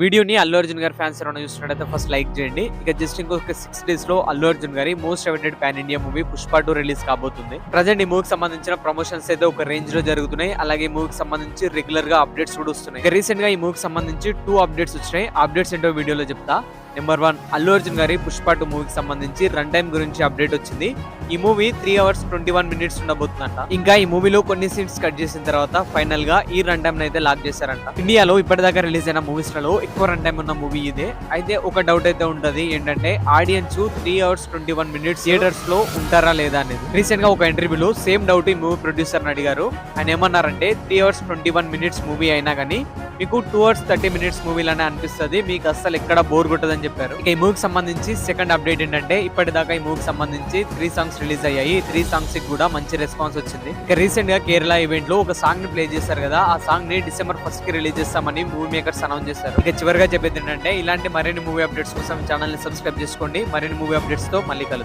వీడియోని అల్లు అర్జున్ గారి ఫ్యాన్స్ ఎవరైనా చూస్తున్నట్టయితే ఫస్ట్ లైక్ చేయండి. ఇక జస్ట్ ఇంకొక సిక్స్ డేస్లో అల్లు అర్జున్ గారి most awaited pan India movie Pushpa two release కాబోతుంది. ప్రజెంట్ ఈ మూవీకి సంబంధించిన ప్రమోషన్స్ అయితే ఒక రేంజ్లో జరుగుతున్నాయి. అలాగే ఈ మూవీకి సంబంధించి రెగ్యులర్గా అప్డేట్స్ కూడా వస్తున్నాయి. రీసెంట్గా ఈ మూవీకి సంబంధించి టూ అప్డేట్స్ వచ్చినాయి. అప్డేట్స్ ఏంటో వీడియోలో చెప్తా. నెంబర్ వన్ అల్లు అర్జున్ గారి పుష్ప టూ మూవీకి సంబంధించి రన్ టైం గురించి అప్డేట్ వచ్చింది. ఈ movie three hours twenty one minutes ఉండబోతుందంట. ఇంకా ఈ మూవీలో కొన్ని సీన్స్ కట్ చేసిన తర్వాత ఫైనల్గా ఈ రన్ టైం అయితే లాక్ చేశారంట. ఇండియాలో ఇప్పటిదాకా రిలీజ్ అయిన మూవీస్లలో ఎక్కువ రన్ టైం ఉన్న మూవీ ఇదే. అయితే ఒక డౌట్ అయితే ఉంటది ఏంటంటే audience three hours twenty one minutes థియేటర్స్లో ఉంటారా లేదా అనేది. రీసెంట్గా ఒక ఇంటర్వ్యూలో సేమ్ డౌట్ ఈ మూవీ ప్రొడ్యూసర్ అడిగారు. ఆయన ఏమన్నారంటే three hours twenty one minutes movie అయినా కానీ మీకు టూ అవర్స్ థర్టీ మినిట్స్ మూవీలానే అనిపిస్తుంది. మీకు అస్సలు ఎక్కడ బోర్ కొట్టదని చెప్పారు. ఇక ఈ మూవీకి సంబంధించి సెకండ్ అప్డేట్ ఏంటంటే ఇప్పటిదాకా ఈ మూవీకి సంబంధించి త్రీ సాంగ్స్ రిలీజ్ అయ్యాయి. త్రీ సాంగ్స్కి కూడా మంచి రెస్పాన్స్ వచ్చింది. ఇక రీసెంట్గా కేరళ ఈవెంట్లో ఒక సాంగ్ని ప్లే చేశారు కదా ఆ సాంగ్ని డిసెంబర్ ఫస్ట్కి రిలీజ్ చేస్తామని మూవీ మేకర్స్ అనౌన్స్ చేశారు. ఇక చివరిగా చెప్పేది ఏంటంటే ఇలాంటి మరిన్ని మూవీ అప్డేట్స్ కోసం ఛానల్ని సబ్స్క్రైబ్ చేసుకోండి. మరిన్ని మూవీ అప్డేట్స్తో మళ్ళీ కలుద్దాం.